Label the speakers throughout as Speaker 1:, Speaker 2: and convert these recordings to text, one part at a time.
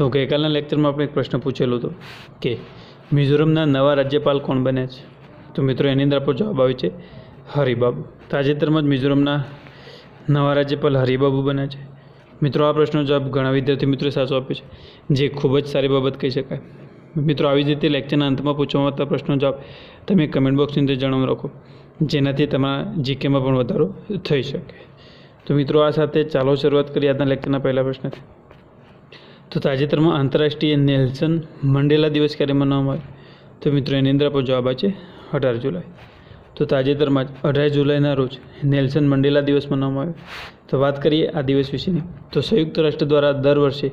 Speaker 1: તો ગઈકાલના લેક્ચરમાં આપણે એક પ્રશ્ન પૂછેલો હતો કે મિઝોરમના નવા રાજ્યપાલ કોણ બન્યા છે? તો મિત્રો, એની અંદર આપણો જવાબ આવે છે હરિબાબુ. તાજેતરમાં જ મિઝોરમના નવા રાજ્યપાલ હરિબાબુ બન્યા છે. મિત્રો, આ પ્રશ્નનો જવાબ ઘણા વિદ્યાર્થી મિત્રો સાચો આપ્યો છે, જે ખૂબ જ સારી બાબત કહી શકાય. મિત્રો, આવી જ રીતે લેક્ચરના અંતમાં પૂછવામાં આવતા પ્રશ્નનો જવાબ તમે કમેન્ટ બોક્સની અંદર જણાવી રાખો, જેનાથી તમારા જીકેમાં પણ વધારો થઈ શકે. તો મિત્રો, આ સાથે ચાલો શરૂઆત કરીએ આજના લેક્ચરના પહેલા પ્રશ્નથી. તો તાજેતરમાં આંતરરાષ્ટ્રીય નેલ્સન મંડેલા દિવસ ક્યારે મનાવવામાં આવ્યો તો મિત્રો, એની અંદર આપણો જવાબ આવે છે અઢાર જુલાઈ. તો તાજેતરમાં જ અઢાર જુલાઈના રોજ નેલ્સન મંડેલા દિવસ મનાવવામાં આવ્યો તો વાત કરીએ આ દિવસ વિશેની. તો સંયુક્ત રાષ્ટ્ર દ્વારા દર વર્ષે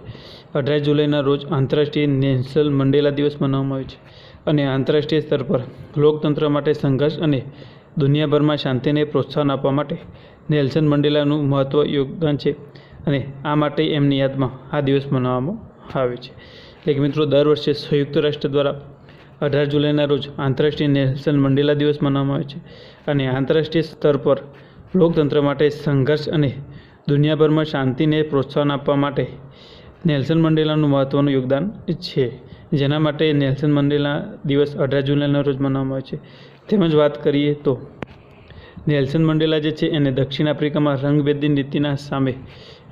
Speaker 1: અઢાર જુલાઈના રોજ આંતરરાષ્ટ્રીય નેલ્સન મંડેલા દિવસ મનાવવામાં આવે છે અને આંતરરાષ્ટ્રીય સ્તર પર લોકતંત્ર માટે સંઘર્ષ અને દુનિયાભરમાં શાંતિને પ્રોત્સાહન આપવા માટે નેલ્સન મંડેલાનું મહત્ત્વ યોગદાન છે. અને આ માટે એમની યાદમાં આ દિવસ મનાવવામાં આવે છે. એટલે કે મિત્રો, દર વર્ષે સંયુક્ત રાષ્ટ્ર દ્વારા અઢાર જુલાઈના રોજ આંતરરાષ્ટ્રીય નેલ્સન મંડેલા દિવસ મનાવવામાં આવે છે અને આંતરરાષ્ટ્રીય સ્તર પર લોકતંત્ર માટે સંઘર્ષ અને દુનિયાભરમાં શાંતિને પ્રોત્સાહન આપવા માટે નેલ્સન મંડેલાનું મહત્ત્વનું યોગદાન છે. જેના માટે નેલ્સન મંડેલા દિવસ અઢાર જુલાઈના રોજ મનાવવામાં આવે છે. તેમજ વાત કરીએ તો, નેલ્સન મંડેલા જે છે એને દક્ષિણ આફ્રિકામાં રંગભેદી નીતિના સામે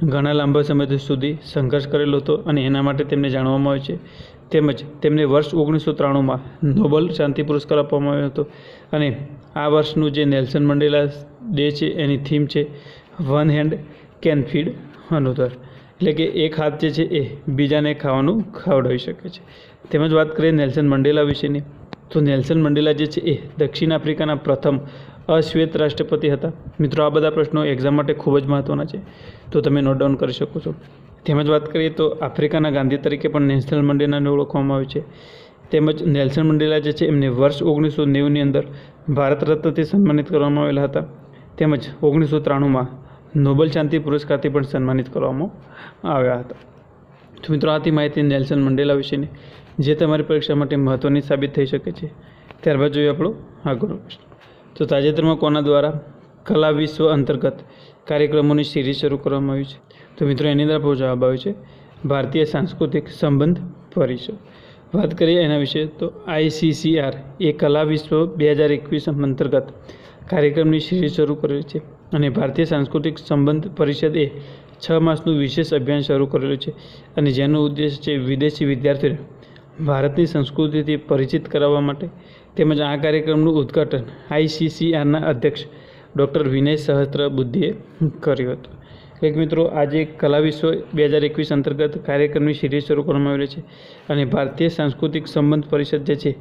Speaker 1: ઘણા લાંબા સમય સુધી સંઘર્ષ કરેલો હતો અને એના માટે તેમને જાણવામાં આવે છે. તેમજ તેમને વર્ષ ઓગણીસો ત્રાણુંમાં નોબલ શાંતિ પુરસ્કાર આપવામાં આવ્યો હતો. અને આ વર્ષનું જે નેલ્સન મંડેલા ડે છે, એની થીમ છે one hand can feed another. એટલે કે એક હાથ જે છે એ બીજાને ખાવાનું ખવડાવી શકે છે. તેમજ વાત કરીએ નેલ્સન મંડેલા વિશેની, તો નેલ્સન મંડેલા જે છે એ દક્ષિણ આફ્રિકાના પ્રથમ અશ્વેત રાષ્ટ્રપતિ હતા. મિત્રો, આ બધા પ્રશ્નો એક્ઝામ માટે ખૂબ જ મહત્ત્વના છે. તો તમે નોટ ડાઉન કરી શકો છો. તેમજ વાત કરીએ તો આફ્રિકાના ગાંધી તરીકે પણ નેશનલ મંડેલાને ઓળખવામાં આવે છે. તેમજ નેલ્સન મંડેલા જે છે, એમને વર્ષ ઓગણીસો નેવુંની અંદર ભારત રત્નથી સન્માનિત કરવામાં આવેલા હતા. તેમજ ઓગણીસો ત્રાણુંમાં નોબલ શાંતિ પુરસ્કારથી પણ સન્માનિત કરવામાં આવ્યા હતા. તો મિત્રો, આથી માહિતી નેલ્સન મંડેલા વિશેની, જે તમારી પરીક્ષા માટે મહત્ત્વની સાબિત થઈ શકે છે. ત્યારબાદ જોઈએ આપણો આગળનો પ્રશ્ન. તો તાજેતરમાં કોના દ્વારા કલા વિશ્વ અંતર્ગત કાર્યક્રમોની સિરીઝ શરૂ કરવામાં આવી છે? તો મિત્રો, એની અંદર આપણો જવાબ આવ્યો છે, ભારતીય સાંસ્કૃતિક સંબંધ પરિષદ. વાત કરીએ એના વિશે, તો આઈસીસીઆર એ કલા વિશ્વ બે હજાર એકવીસ અંતર્ગત કાર્યક્રમની સિરીઝ શરૂ કરેલી છે અને ભારતીય સાંસ્કૃતિક સંબંધ પરિષદ છ માસનું વિશેષ અભિયાન શરૂ કરેલું છે અને જેનો ઉદ્દેશ છે વિદેશી વિદ્યાર્થીઓને ભારતની સંસ્કૃતિથી પરિચિત કરાવવા માટે તેમજ આ કાર્યક્રમનું ઉદ્ઘાટન આઈસીસીઆરના અધ્યક્ષ ડૉક્ટર વિનય સહસ્ત્ર બુદ્ધિએ કર્યું હતું. એક મિત્રો, આજે કલા વિશ્વ બે હજાર એકવીસ અંતર્ગત કાર્યક્રમની સિરીઝ શરૂ કરવામાં આવેલી છે અને ભારતીય સાંસ્કૃતિક સંબંધ પરિષદ જે છે,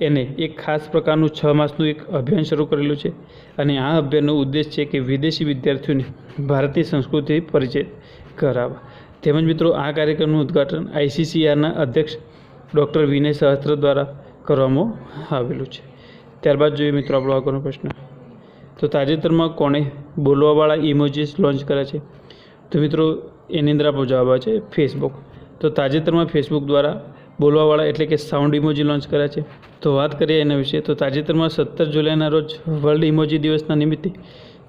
Speaker 1: એને એક ખાસ પ્રકારનું છ માસનું એક અભિયાન શરૂ કરેલું છે અને આ અભિયાનનો ઉદ્દેશ છે કે વિદેશી વિદ્યાર્થીઓને ભારતીય સંસ્કૃતિ પરિચય કરાવવા. તેમજ મિત્રો, આ કાર્યક્રમનું ઉદ્ઘાટન આઈસીસીઆરના અધ્યક્ષ ડૉક્ટર વિનય સહસ્ત્ર દ્વારા કરવામાં આવેલું છે. ત્યારબાદ જોઈએ મિત્રો આપણો આગળનો પ્રશ્ન. તો તાજેતરમાં કોણે બોલવાવાળા ઇમોજીસ લોન્ચ કર્યા છે? તો મિત્રો, એની અંદર આપણો જવાબ આવે છે ફેસબુક તો તાજેતરમાં ફેસબુક દ્વારા બોલવાવાળા એટલે કે સાઉન્ડ ઇમોજી લોન્ચ કર્યા છે. તો વાત કરીએ એના વિશે. તો તાજેતરમાં સત્તર જુલાઈના રોજ વર્લ્ડ ઇમોજી દિવસના નિમિત્તે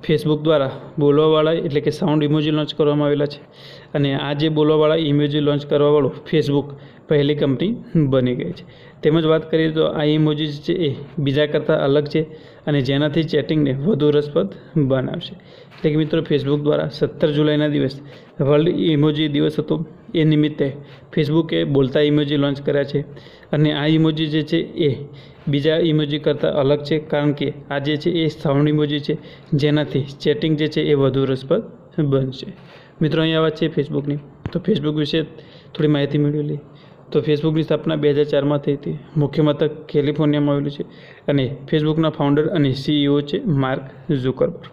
Speaker 1: ફેસબુક દ્વારા બોલવાવાળા, એટલે કે સાઉન્ડ ઇમોજી લોન્ચ કરવામાં આવેલા છે. અને આ જે બોલવાવાળા ઇમોજી લોન્ચ કરવાવાળું ફેસબુક પહેલી કંપની બની ગઈ છે. તેમજ વાત કરીએ તો આ ઇમોજી છે એ બીજા કરતાં અલગ છે અને જેનાથી ચેટિંગને વધુ રસપ્રદ બનાવશે. એટલે કે મિત્રો ફેસબુક દ્વારા સત્તર જુલાઈના દિવસ વર્લ્ડ ઇમોજી દિવસ હતો. એ નિમિત્તે ફેસબુકે બોલતા ઇમોજી લોન્ચ કર્યા છે અને આ ઇમોજી જે છે એ બીજા ઇમોજી કરતાં અલગ છે કારણ કે આ જે છે એ સાઉન્ડ ઇમોજી છે. જેનાથી ચેટિંગ જે છે એ વધુ રસપ્રદ બનશે. મિત્રો અહીંયા વાત છે ફેસબુકની. તો ફેસબુક વિશે થોડી માહિતી મેળવેલી તો ફેસબુકની સ્થાપના બે હજાર ચારમાં થઈ હતી. મુખ્ય મથક કેલિફોર્નિયામાં આવેલું છે અને ફેસબુકના ફાઉન્ડર અને સીઈઓ છે માર્ક ઝુકરબર્ગ.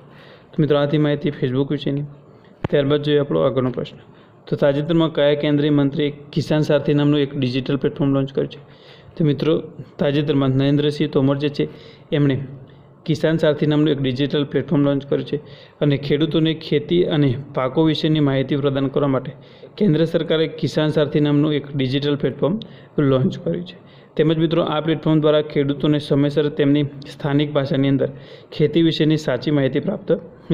Speaker 1: તો મિત્રો, આથી માહિતી ફેસબુક વિશેની. ત્યારબાદ જોઈએ આપણો આગળનો પ્રશ્ન. તો તાજેતરમાં કયા કેન્દ્રીય મંત્રીએ કિસાન સારથી નામનું એક ડિજિટલ પ્લેટફોર્મ લોન્ચ કર્યું છે? તો મિત્રો, તાજેતરમાં નરેન્દ્રસિંહ તોમર જે છે, એમણે કિસાન સારથી નામનું એક ડિજિટલ પ્લેટફોર્મ લોન્ચ કર્યું છે અને ખેડૂતોને ખેતી અને પાકો વિશેની માહિતી પ્રદાન કરવા માટે કેન્દ્ર સરકારે કિસાન સારથી નામનું એક ડિજિટલ પ્લેટફોર્મ લોન્ચ કર્યું છે. તેમજ મિત્રો, આ પ્લેટફોર્મ દ્વારા ખેડૂતોને સમયસર તેમની સ્થાનિક ભાષાની અંદર ખેતી વિશેની સાચી માહિતી પ્રાપ્ત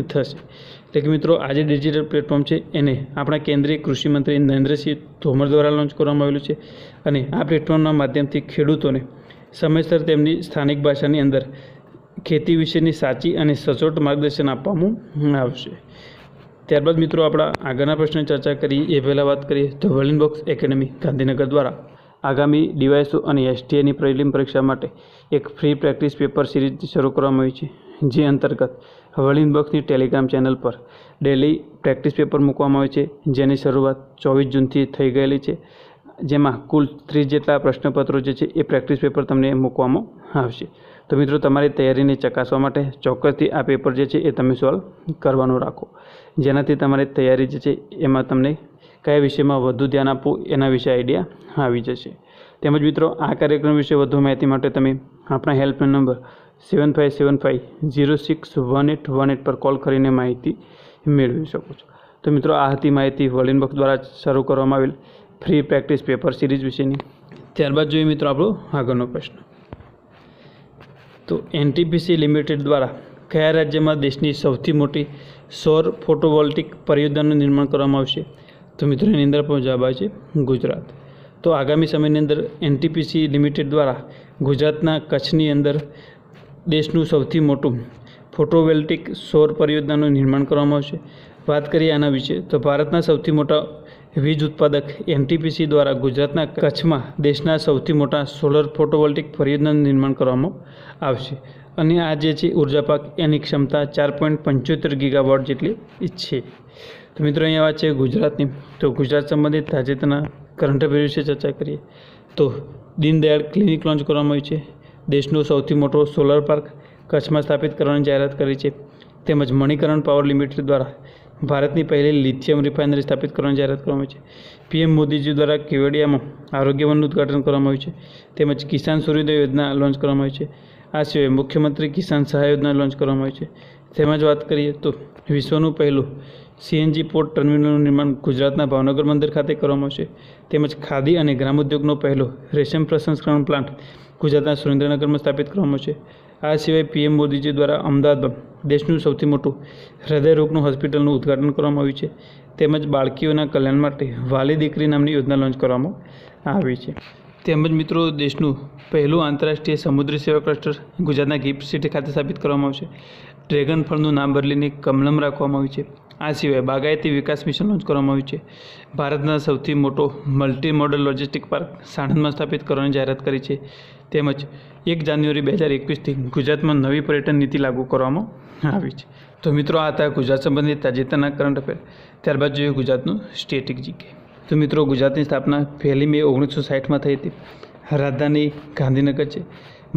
Speaker 1: થશે. એટલે કે મિત્રો આ જે ડિજિટલ પ્લેટફોર્મ છે એને આપણા કેન્દ્રીય કૃષિમંત્રી નરેન્દ્રસિંહ તોમર દ્વારા લોન્ચ કરવામાં આવેલું છે અને આ પ્લેટફોર્મના માધ્યમથી ખેડૂતોને સમયસર તેમની સ્થાનિક ભાષાની અંદર ખેતી વિશેની સાચી અને સચોટ માર્ગદર્શન આપવામાં આવશે. ત્યારબાદ મિત્રો, આપણા આગળના પ્રશ્નની ચર્ચા કરીએ. એ પહેલાં વાત કરીએ તો વર્લિન બોક્સ એકેડમી ગાંધીનગર દ્વારા. આગામી ડીવાયસો અને એસટીએની પ્રિલિમ પરીક્ષા માટે એક ફ્રી પ્રેક્ટિસ પેપર સિરીઝ શરૂ કરવામાં આવી છે, જે અંતર્ગત વર્લિન બક્સની ટેલિગ્રામ ચેનલ પર ડેલી પ્રેક્ટિસ પેપર મૂકવામાં આવે છે, જેની શરૂઆત ચોવીસ જૂનથી થઈ ગયેલી છે, જેમાં કુલ ત્રીસ જેટલા પ્રશ્નપત્રો જે છે એ પ્રેક્ટિસ પેપર તમને મૂકવામાં આવશે. તો મિત્રો, તમારી તૈયારીને ચકાસવા માટે ચોક્કસથી આ પેપર જે છે એ તમે સોલ્વ કરવાનું રાખો. જેનાથી તમારી તૈયારી જે છે એમાં તમને કયા વિષયમાં વધુ ધ્યાન આપવું એના વિશે આઈડિયા આવી જશે. તેમજ મિત્રો, આ કાર્યક્રમ વિશે વધુ માહિતી માટે તમે આપણા helpline number seven five seven five zero six one eight one eight પર કોલ કરીને માહિતી મેળવી શકો છો. તો મિત્રો, આ હતી માહિતી વર્લિન બક દ્વારા શરૂ કરવામાં આવેલ ફ્રી પ્રેક્ટિસ પેપર સિરીઝ વિશેની. ત્યારબાદ જોઈએ મિત્રો આપણો આગળનો પ્રશ્ન. તો એનટીપીસી લિમિટેડ દ્વારા કયા રાજ્યમાં દેશની સૌથી મોટી સૌર ફોટોવોલ્ટિક પરિયોજનાનું નિર્માણ કરવામાં આવશે? તો મિત્રો અંદર પણ છે ગુજરાત. તો આગામી સમયની અંદર એનટીપીસી લિમિટેડ દ્વારા ગુજરાતના કચ્છની અંદર દેશનું સૌથી મોટું ફોટોવેલ્ટિક સૌર પરિયોજનાનું નિર્માણ કરવામાં આવશે. વાત કરીએ આના વિશે, તો ભારતના સૌથી મોટા વીજ ઉત્પાદક એનટીપીસી દ્વારા ગુજરાતના કચ્છમાં દેશના સૌથી મોટા સોલર ફોટોવોલ્ટિક પરિયોજનાનું નિર્માણ કરવામાં આવશે. અને આ જે છે ઊર્જા પાક, એની ક્ષમતા ચાર પોઈન્ટ પંચોતેર ગીગાવોટ જેટલી છે તો મિત્રો અહીંયા વાત છે ગુજરાતની. તો ગુજરાત સંબંધિત તાજેતરના કરંટ અફેર વિશે ચર્ચા કરીએ. તો દીનદયાળ ક્લિનિક લોન્ચ કરવામાં આવી છે. દેશનો સૌથી મોટો સોલર પાર્ક કચ્છમાં સ્થાપિત કરવાની જાહેરાત કરી છે. તેમજ મણિકરણ પાવર લિમિટેડ દ્વારા ભારતની પહેલી લિથિયમ રિફાઇનરી સ્થાપિત કરવાની જાહેરાત કરવામાં આવી છે. પીએમ મોદીજી દ્વારા કેવડિયામાં આરોગ્ય વનનું ઉદ્ઘાટન કરવામાં આવ્યું છે. તેમજ કિસાન સૂર્યોદય યોજના લોન્ચ કરવામાં આવી છે. આ સિવાય મુખ્યમંત્રી કિસાન સહાય યોજના લોન્ચ કરવામાં આવી છે. તેમજ વાત કરીએ તો વિશ્વનું પહેલું સીએનજી પોર્ટ ટર્મિનલનું નિર્માણ ગુજરાતના ભાવનગર મંદિર ખાતે કરવામાં આવશે. તેમજ ખાદી અને ગ્રામોદ્યોગનો પહેલો રેશમ પ્રસંસ્કરણ પ્લાન્ટ ગુજરાતના સુરેન્દ્રનગરમાં સ્થાપિત કરવામાં આવશે. આ સિવાય પીએમ મોદીજી દ્વારા અમદાવાદમાં દેશનું સૌથી મોટું હૃદયરોગનું હોસ્પિટલનું ઉદ્ઘાટન કરવામાં આવ્યું છે. તેમજ બાળકીઓના કલ્યાણ માટે વાલી દીકરી નામની યોજના લોન્ચ કરવામાં આવી છે. તેમજ મિત્રો, દેશનું પહેલું આંતરરાષ્ટ્રીય સમુદ્રી સેવા ક્લસ્ટર ગુજરાતના ગિફ્ટ સિટી ખાતે સ્થાપિત કરવામાં આવશે. ડ્રેગન ફળનું નામ બદલીને કમલમ રાખવામાં આવ્યું છે. આ સિવાય બાગાયતી વિકાસ મિશન લોન્ચ કરવામાં આવ્યું છે. ભારતના સૌથી મોટો મલ્ટી મોડલ લોજિસ્ટિક પાર્ક સાણંદમાં સ્થાપિત કરવાની જાહેરાત કરી છે. તેમજ એક જાન્યુઆરી બે હજાર એકવીસથી ગુજરાતમાં નવી પર્યટન નીતિ લાગુ કરવામાં આવી છે. તો મિત્રો, આ હતા ગુજરાત સંબંધિત તાજેતરના કરંટ અફેર. ત્યારબાદ જોઈએ ગુજરાતનું સ્ટેટિક જીકે. તો મિત્રો, ગુજરાતની સ્થાપના પહેલી મે ઓગણીસો સાઠમાં થઈ હતી. રાજધાની ગાંધીનગર છે.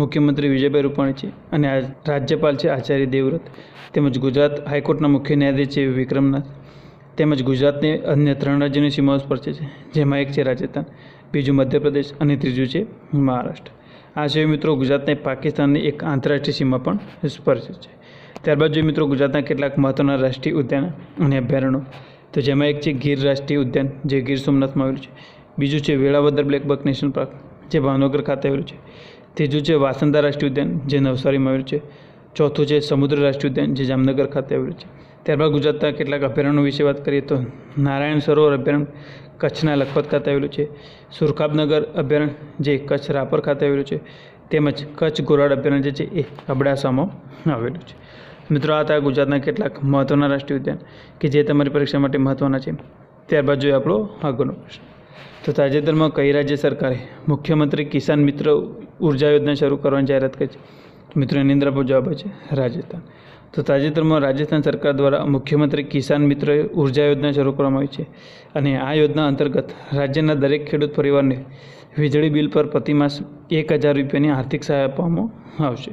Speaker 1: મુખ્યમંત્રી વિજયભાઈ રૂપાણી છે અને આ રાજ્યપાલ છે આચાર્ય દેવવ્રત તેમજ ગુજરાત હાઈકોર્ટના મુખ્ય ન્યાયાધીશ છે વિક્રમનાથ તેમજ ગુજરાતને અન્ય ત્રણ રાજ્યોની સીમાઓ સ્પર્શે છે જેમાં એક છે રાજસ્થાન, બીજું મધ્યપ્રદેશ અને ત્રીજું છે મહારાષ્ટ્ર. આ સિવાય મિત્રો ગુજરાતને પાકિસ્તાનની એક આંતરરાષ્ટ્રીય સીમા પણ સ્પર્શે છે ત્યારબાદ જોઈએ મિત્રો ગુજરાતના કેટલાક મહત્ત્વના રાષ્ટ્રીય ઉદ્યાન અને અભયારણ્યો, તો જેમાં એક છે ગીર રાષ્ટ્રીય ઉદ્યાન, જે ગીર સોમનાથમાં આવેલું છે. બીજું છે Velavadar black buck national park, જે ભાવનગર ખાતે આવેલું છે. ત્રીજું છે વાસંદા રાષ્ટ્રીય ઉદ્યાન, જે નવસારીમાં આવેલું છે. ચોથું છે સમુદ્ર રાષ્ટ્રીય ઉદ્યાન, જે જામનગર ખાતે આવેલું છે. ત્યારબાદ ગુજરાતના કેટલાક અભયારણ્યો વિશે વાત કરીએ તો નારાયણ સરોવર અભયારણ્ય કચ્છના લખપત ખાતે આવેલું છે. સુરખાબનગર અભયારણ્ય, જે કચ્છ રાપર ખાતે આવેલું છે. તેમજ કચ્છ ગોરાડ અભયારણ્ય જે છે એ અબડાસામાં આવેલું છે. મિત્રો, આ હતા ગુજરાતના કેટલાક મહત્ત્વના રાષ્ટ્રીય ઉદ્યાન, કે જે તમારી પરીક્ષા માટે મહત્ત્વના છે. ત્યારબાદ જોઈએ આપણો આગળનો પ્રશ્ન. તો તાજેતરમાં કઈ રાજ્ય સરકારે મુખ્યમંત્રી કિસાન મિત્ર ઊર્જા યોજના શરૂ કરવાની જાહેરાત કરી છે. મિત્રો એની અંદર આપણો જવાબ છે રાજસ્થાન. તો તાજેતરમાં રાજસ્થાન સરકાર દ્વારા મુખ્યમંત્રી કિસાન મિત્ર ઊર્જા યોજના શરૂ કરવામાં આવી છે અને આ યોજના અંતર્ગત રાજ્યના દરેક ખેડૂત પરિવારને વીજળી બિલ પર પ્રતિમાસ એક હજાર રૂપિયાની આર્થિક સહાય આપવામાં આવશે.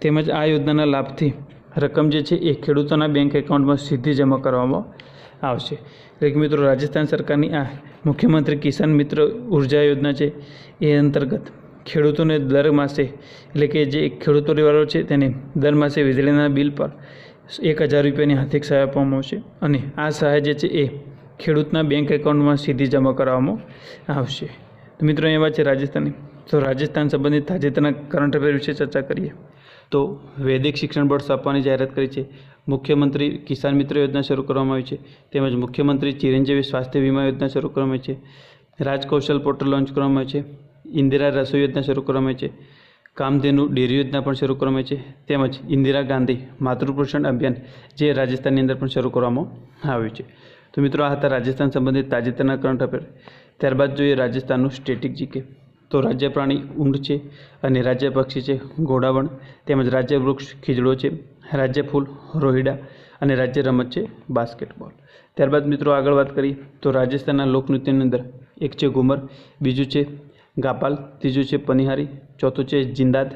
Speaker 1: તેમજ આ યોજનાના લાભથી રકમ જે છે એ ખેડૂતોના બેંક એકાઉન્ટમાં સીધી જમા કરવામાં આવશે. એટલે કે મિત્રો, રાજસ્થાન સરકારની આ મુખ્યમંત્રી કિસાન મિત્ર ઊર્જા યોજના છે એ અંતર્ગત ખેડૂતોને દર માસે, એટલે કે જે ખેડૂત પરિવારો છે તેને દર માસે વીજળીના બિલ પર એક હજાર રૂપિયાની આર્થિક સહાય આપવામાં આવશે અને આ સહાય જે છે એ ખેડૂતના બેંક એકાઉન્ટમાં સીધી જમા કરાવવામાં આવશે. તો મિત્રો વાત છે રાજસ્થાનની. તો રાજસ્થાન સંબંધિત તાજેતરના કરંટ અફેર વિશે ચર્ચા કરીએ. તો વૈદિક શિક્ષણ બોર્ડ સ્થાપવાની જાહેરાત કરી છે. મુખ્યમંત્રી કિસાન મિત્ર યોજના શરૂ કરવામાં આવી છે. તેમજ મુખ્યમંત્રી ચિરંજીવી સ્વાસ્થ્ય વીમા યોજના શરૂ કરવામાં આવી છે. રાજ કૌશલ પોર્ટલ લોન્ચ કરવામાં આવી છે. ઇન્દિરા રસોઈ યોજના શરૂ કરવામાં છે. કામધેનુ ડેરી યોજના પણ શરૂ કરવામાં છે. તેમજ ઇન્દિરા ગાંધી માતૃપોષણ અભિયાન જે રાજસ્થાનની અંદર પણ શરૂ કરવામાં આવ્યું છે. તો મિત્રો, આ હતા રાજસ્થાન સંબંધિત તાજેતરના કરંટ અફેર. ત્યારબાદ જોઈએ રાજસ્થાનનું સ્ટેટિક જીકે. તો રાજ્ય પ્રાણી ઊંટ છે અને રાજ્ય પક્ષી છે ઘોડાવણ. તેમજ રાજ્ય વૃક્ષ ખીજડો છે, રાજ્ય ફૂલ રોહિડા અને રાજ્ય રમત છે બાસ્કેટબોલ. ત્યારબાદ મિત્રો આગળ વાત કરીએ તો રાજસ્થાનના લોકનૃત્યની અંદર એક છે ઘુમર, બીજું છે ગાપાલ, ત્રીજું છે પનિહારી, ચોથું છે જિંદાદ,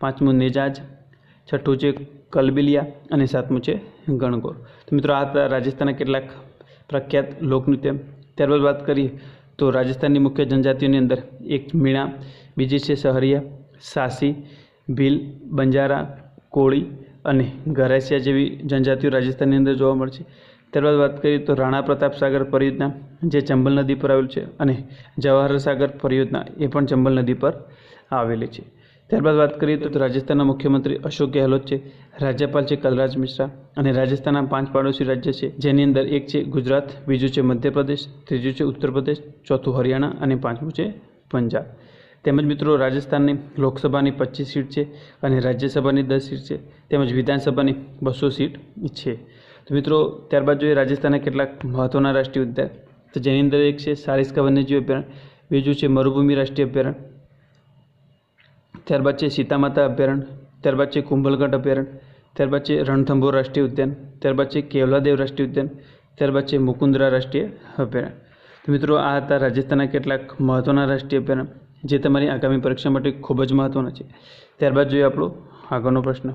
Speaker 1: પાંચમું નેજાજ, છઠ્ઠું છે કલબિલિયા અને સાતમું છે ગણગોર. તો મિત્રો, આ રાજસ્થાનના કેટલાક પ્રખ્યાત લોકનૃત્ય. ત્યારબાદ વાત કરીએ તો રાજસ્થાનની મુખ્ય જનજાતિઓની અંદર એક મીણા, બીજી છે સહરિયા, સાસી, ભીલ, બંજારા, કોળી અને ગરાસિયા જેવી જનજાતિઓ રાજસ્થાનની અંદર જોવા મળે છે. ત્યારબાદ વાત કરીએ તો રાણા પ્રતાપ સાગર પરિયોજના જે ચંબલ નદી પર આવેલું છે અને જવાહર સાગર પરિયોજના એ પણ ચંબલ નદી પર આવેલી છે. ત્યારબાદ વાત કરીએ તો રાજસ્થાનના મુખ્યમંત્રી અશોક ગેહલોત છે, રાજ્યપાલ છે કલરાજ મિશ્રા અને રાજસ્થાનના પાંચ પાડોશી રાજ્ય છે, જેની અંદર એક છે ગુજરાત, બીજું છે મધ્યપ્રદેશ, ત્રીજું છે ઉત્તર પ્રદેશ ચોથું હરિયાણા અને પાંચમું છે પંજાબ. તેમજ મિત્રો રાજસ્થાનની લોકસભાની પચીસ સીટ છે અને રાજ્યસભાની દસ સીટ છે, તેમજ વિધાનસભાની બસો સીટ છે. તો મિત્રો, ત્યારબાદ જોઈએ રાજસ્થાનના કેટલાક મહત્ત્વના રાષ્ટ્રીય ઉદ્યાન. તો જેની અંદર એક છે સારિસ્કા વન્યજીવ અભયારણ્ય, બીજું છે મરુભૂમિ રાષ્ટ્રીય અભયારણ્ય, ત્યારબાદ છે સીતામાતા અભયારણ્ય, ત્યારબાદ છે કુંભલગઢ અભયારણ્ય, ત્યારબાદ છે રણથંભોર રાષ્ટ્રીય ઉદ્યાન, ત્યારબાદ છે કેવલાદેવ રાષ્ટ્રીય ઉદ્યાન, ત્યારબાદ છે મુકુંદરા રાષ્ટ્રીય અભયારણ્ય. તો મિત્રો, આ હતા રાજસ્થાનના કેટલાક મહત્ત્વના રાષ્ટ્રીય અભયારણ્ય, જે તમારી આગામી પરીક્ષા માટે ખૂબ જ મહત્ત્વના છે. ત્યારબાદ જોઈએ આપણો આગળનો પ્રશ્ન.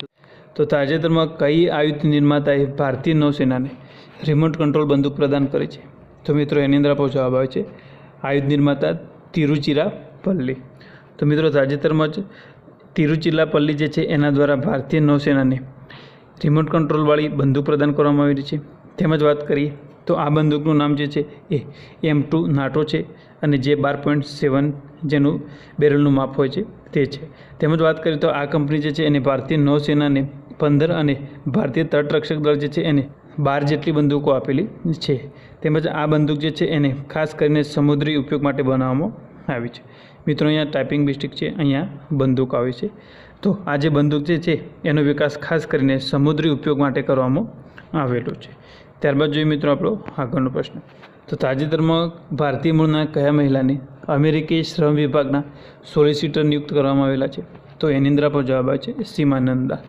Speaker 1: તો તાજેતરમાં કઈ આયુધ નિર્માતાએ ભારતીય નૌસેનાને રિમોટ કંટ્રોલ બંદૂક પ્રદાન કરી છે? તો મિત્રો, એની અંદર આપણો જવાબ આવે છે આયુધ નિર્માતા તિરુચિરાપલ્લી. તો મિત્રો, તાજેતરમાં જ તિરુચિરાપલ્લી જે છે, એના દ્વારા ભારતીય નૌસેનાને રિમોટ કંટ્રોલવાળી બંદૂક પ્રદાન કરવામાં આવેલી છે. તેમજ વાત કરીએ તો આ બંદૂકનું નામ જે છે, એ એમ ટુ નાટો છે અને જે બાર પોઈન્ટ સેવન જેનું બેરલનું માપ હોય છે, તે છે. તેમજ વાત કરીએ તો આ કંપની જે છે, એને ભારતીય નૌસેનાને પંદર અને ભારતીય તટરક્ષક દળ જે છે, એને બાર જેટલી બંદૂકો આપેલી છે. તેમજ આ બંદૂક જે છે, એને ખાસ કરીને સમુદ્રી ઉપયોગ માટે બનાવવામાં આવી છે. મિત્રો, અહીંયા ટાઈપિંગ મિસ્ટેક છે, અહીંયા બંદૂક આવે છે. તો આ જે બંદૂક જે છે, એનો વિકાસ ખાસ કરીને સમુદ્રી ઉપયોગ માટે કરવામાં આવેલો છે. ત્યારબાદ જોઈએ મિત્રો આપણો આગળનો પ્રશ્ન. તો તાજેતરમાં ભારતીય મૂળના કયા મહિલાને અમેરિકી શ્રમ વિભાગના સોલિસિટર નિયુક્ત કરવામાં આવેલા છે. તો એની પર જવાબ આવે છે સીમાનંદા.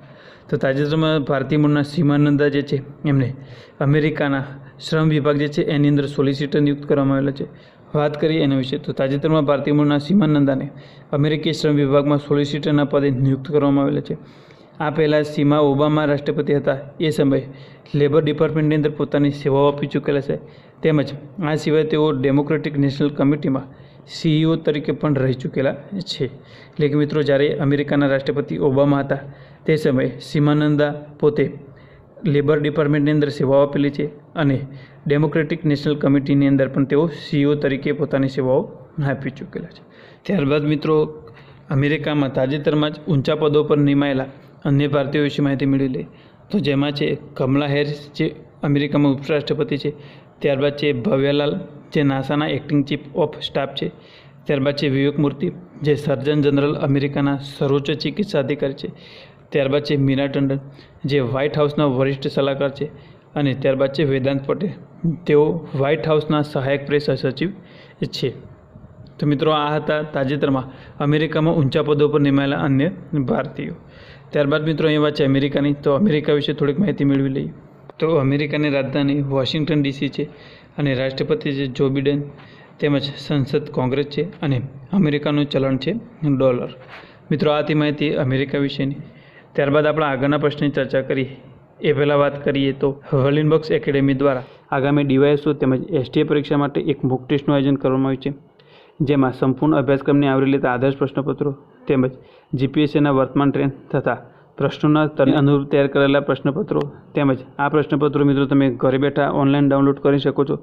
Speaker 1: તો તાજેતરમાં ભારતીય મૂળના સીમાનંદા જે છે, એમને અમેરિકાના શ્રમ વિભાગ જે છે, એની અંદર સોલિસિટર નિયુક્ત કરવામાં આવેલા છે. વાત કરીએ એના વિશે, તો તાજેતરમાં ભારતીય મૂળના સીમાનંદાને અમેરિકી શ્રમ વિભાગમાં સોલિસિટરના પદે નિયુક્ત કરવામાં આવેલા છે. આ પહેલાં સીમા ઓબામા રાષ્ટ્રપતિ હતા. એ સમયે લેબર ડિપાર્ટમેન્ટની અંદર પોતાની સેવાઓ આપી ચૂકેલા છે. તેમજ આ સિવાય તેઓ ડેમોક્રેટિક નેશનલ કમિટીમાં સીઈઓ તરીકે પણ રહી ચૂકેલા છે. એટલે કે મિત્રો, જ્યારે અમેરિકાના રાષ્ટ્રપતિ ઓબામા હતા, તે સમયે સીમાનંદા પોતે લેબર ડિપાર્ટમેન્ટની અંદર સેવાઓ આપેલી છે અને ડેમોક્રેટિક નેશનલ કમિટીની અંદર પણ તેઓ સીઈઓ તરીકે પોતાની સેવાઓ આપી ચૂકેલા છે. ત્યારબાદ મિત્રો, અમેરિકામાં તાજેતરમાં જ ઊંચા પદો પર નિમાયેલા અન્ય ભારતીયો વિશે માહિતી મેળવી લે. તો જેમાં છે કમલા હેરિસ, જે અમેરિકામાં ઉપરાષ્ટ્રપતિ છે. ત્યારબાદ છે ભવ્યાલાલ જે નાસાના એક્ટિંગ ચીફ ઓફ સ્ટાફ છે. ત્યારબાદ છે વિવેક મૂર્તિ, જે સર્જન જનરલ અમેરિકાના સર્વોચ્ચ ચિકિત્સા અધિકારી છે. ત્યારબાદ છે મીના ટંડન, જે વ્હાઇટ હાઉસના વરિષ્ઠ સલાહકાર છે. અને ત્યારબાદ છે વેદાંત પટેલ, તેઓ વ્હાઇટ હાઉસના સહાયક પ્રેસ સચિવ છે. તો મિત્રો, આ હતા તાજેતરમાં અમેરિકામાં ઊંચા પદો પર નિમાયેલા અન્ય ભારતીયો. ત્યારબાદ મિત્રો, અહીં વાત છે અમેરિકાની. તો અમેરિકા વિશે થોડીક માહિતી મેળવી લઈએ. તો અમેરિકાની રાજધાની વોશિંગ્ટન ડીસી છે. અને રાષ્ટ્રપતિ છે જો બિડેન તેમજ સંસદ કોંગ્રેસ છે અને અમેરિકાનું ચલણ છે ડોલર. મિત્રો આથી માહિતી અમેરિકા વિશેની. ત્યારબાદ આપણે આગળના પ્રશ્નની ચર્ચા કરીએ એ પહેલાં વાત કરીએ તો વર્લિનબક્સ એકેડેમી દ્વારા આગામી ડીવાયએસઓ તેમજ એસટીએ પરીક્ષા માટે એક મુક ટેસ્ટનું આયોજન કરવામાં આવ્યું છે. જેમાં સંપૂર્ણ અભ્યાસક્રમને આવરી લેતા આદર્શ પ્રશ્નપત્રો તેમજ જીપીએસસીના વર્તમાન ટ્રેન્ડ તથા પ્રશ્નોના અનુરૂપ તૈયાર કરેલા પ્રશ્નપત્રો તેમજ આ પ્રશ્નપત્રો મિત્રો તમે ઘરે બેઠા ઓનલાઈન ડાઉનલોડ કરી શકો છો.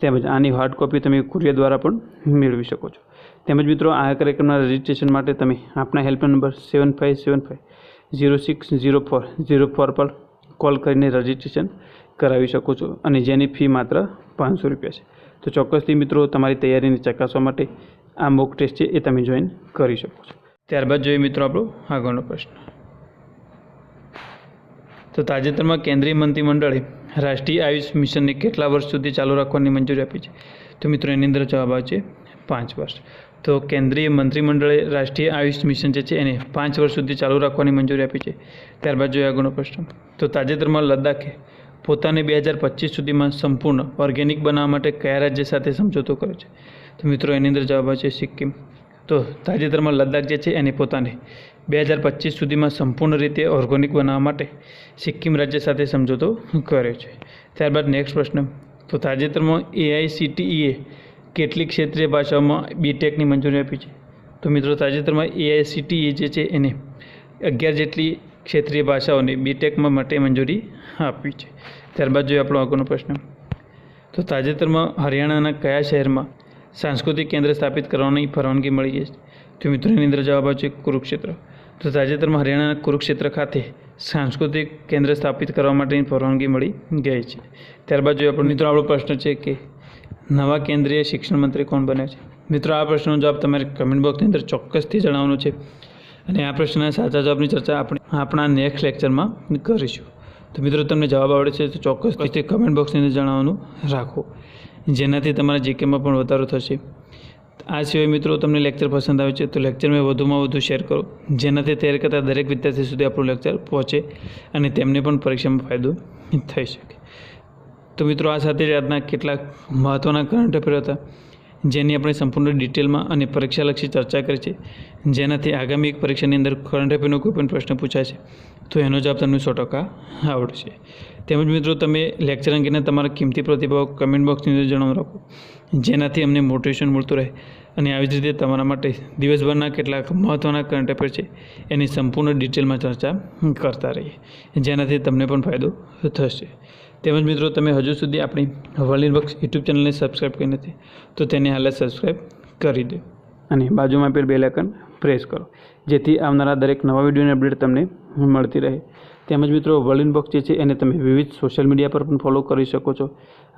Speaker 1: તેમજ આની હાર્ડ કોપી તમે કુરિયર દ્વારા પણ મેળવી શકો છો. તેમજ મિત્રો આ કાર્યક્રમના રજિસ્ટ્રેશન માટે તમે આપણા helpline number seven five seven five zero six zero four zero four પર કોલ કરીને રજિસ્ટ્રેશન કરાવી શકો છો અને જેની ફી માત્ર પાંચસો રૂપિયા છે. તો ચોક્કસથી મિત્રો તમારી તૈયારીને ચકાસવા માટે આ મોક ટેસ્ટ છે એ તમે જોઈન કરી શકો છો. ત્યારબાદ જોઈએ મિત્રો આપણો આગળનો પ્રશ્ન. તો તાજેતરમાં કેન્દ્રીય મંત્રીમંડળે રાષ્ટ્રીય આયુષ મિશનને કેટલા વર્ષ સુધી ચાલુ રાખવાની મંજૂરી આપી છે? તો મિત્રો એની અંદર જવાબ આવે છે પાંચ વર્ષ. તો કેન્દ્રીય મંત્રીમંડળે રાષ્ટ્રીય આયુષ મિશન જે છે એને પાંચ વર્ષ સુધી ચાલુ રાખવાની મંજૂરી આપી છે. ત્યારબાદ જોઈએ આગળનો પ્રશ્ન. તો તાજેતરમાં લદ્દાખે પોતાને બે હજાર પચીસ સુધીમાં સંપૂર્ણ ઓર્ગેનિક બનાવવા માટે કયા રાજ્ય સાથે સમજૂતો કર્યો છે? તો મિત્રો એની અંદર જવાબ છે સિક્કિમ. તો તાજેતરમાં લદ્દાખ જે છે એને પોતાને બે હજાર પચીસ સુધીમાં સંપૂર્ણ રીતે ઓર્ગોનિક બનાવવા માટે સિક્કિમ રાજ્ય સાથે સમજૂતો કર્યો છે. ત્યારબાદ નેક્સ્ટ પ્રશ્ન. તો તાજેતરમાં એઆઈસીટીઈએ કેટલીક ક્ષેત્રીય ભાષાઓમાં બીટેકની મંજૂરી આપી છે? તો મિત્રો, તાજેતરમાં એઆઈસીટીઈ જે છે એને અગિયાર જેટલી ક્ષેત્રીય ભાષાઓને બીટેકમાં માટે મંજૂરી આપી છે. ત્યારબાદ જોઈએ આપણો આગળનો પ્રશ્ન. તો તાજેતરમાં હરિયાણાના કયા શહેરમાં સાંસ્કૃતિક કેન્દ્ર સ્થાપિત કરવાની પરવાનગી મળી છે? તો મિત્રો, એની અંદર જવાબ આવે છે કુરુક્ષેત્ર. તો તાજેતરમાં હરિયાણાના કુરુક્ષેત્ર ખાતે સાંસ્કૃતિક કેન્દ્ર સ્થાપિત કરવા માટેની પરવાનગી મળી ગઈ છે. ત્યારબાદ જોઈએ આપણો મિત્રો, આપણો પ્રશ્ન છે કે નવા કેન્દ્રીય શિક્ષણ મંત્રી કોણ બન્યો છે? મિત્રો, આ પ્રશ્નનો જવાબ તમારે કમેન્ટ બોક્સની અંદર ચોક્કસથી જણાવવાનો છે. અને આ પ્રશ્નના સાચા જવાબની ચર્ચા આપણે આપણા નેક્સ્ટ લેક્ચરમાં કરીશું. તો મિત્રો, તમને જવાબ આવડે છે તો ચોક્કસ કમેન્ટ બોક્સની અંદર જણાવવાનું રાખો. જેનાથી તમારા જીકેમાં પણ વધારો થશે. આ સિવાય મિત્રો તમને લેક્ચર પસંદ આવે છે તો લેક્ચરને વધુમાં વધુ શેર કરો. જેનાથી તૈયાર કરતા દરેક વિદ્યાર્થી સુધી આપણું લેક્ચર પહોંચે અને તેમને પણ પરીક્ષામાં ફાયદો થઈ શકે. તો મિત્રો આ સાથે જ આજના કેટલાક મહત્ત્વના કરંટ અફેર હતા, જેની આપણે સંપૂર્ણ ડિટેલમાં અને પરીક્ષાલક્ષી ચર્ચા કરી છે. જેનાથી આગામી એક પરીક્ષાની અંદર કરંટ અફેરનો કોઈ પણ પ્રશ્ન પૂછાય છે, તો એનો જવાબ તમને સો ટકા આવડશે. તેમજ મિત્રો તમે લેક્ચર અંગેના તમારા કિંમતી પ્રતિભાવ કમેન્ટ બોક્સની અંદર જણાવ રાખો જેનાથી અમને મોટિવેશન મળતું રહે. અને આવી જ રીતે તમારા માટે દિવસભરના કેટલાક મહત્ત્વના કરંટ અફેર છે, એની સંપૂર્ણ ડિટેલમાં ચર્ચા કરતા રહીએ. જેનાથી તમને પણ ફાયદો થશે. તેમજ મિત્રો, તમે હજુ સુધી આપણી વર્લિન બક્સ યુટ્યુબ ચેનલને સબસ્ક્રાઈબ કરી નથી, તો તેને હાલે સબસ્ક્રાઈબ કરી દો. અને બાજુમાં પેલ બેલાઇકન પ્રેસ કરો, જેથી આવનારા દરેક નવા વિડીયોની અપડેટ તમને મળતી રહે. તેમજ મિત્રો વર્લિન બોક્સ જે છે, એને તમે વિવિધ સોશિયલ મીડિયા પર પણ ફોલો કરી શકો છો.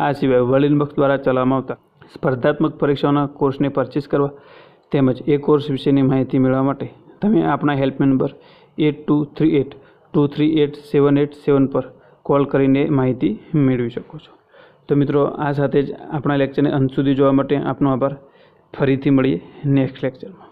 Speaker 1: આ સિવાય વર્લિન બોક્સ દ્વારા ચલાવવામાં આવતા સ્પર્ધાત્મક પરીક્ષાઓના કોર્સને પરચેસ કરવા તેમજ એ કોર્સ વિશેની માહિતી મેળવવા માટે તમે આપણા helpline number eight two three eight two three eight seven eight seven પર કોલ કરીને માહિતી મેળવી શકો છો. તો મિત્રો, આ સાથે જ આપણા લેક્ચરને અંત સુધી જોવા માટે આપનો આભાર. ફરીથી મળીએ નેક્સ્ટ લેક્ચરમાં.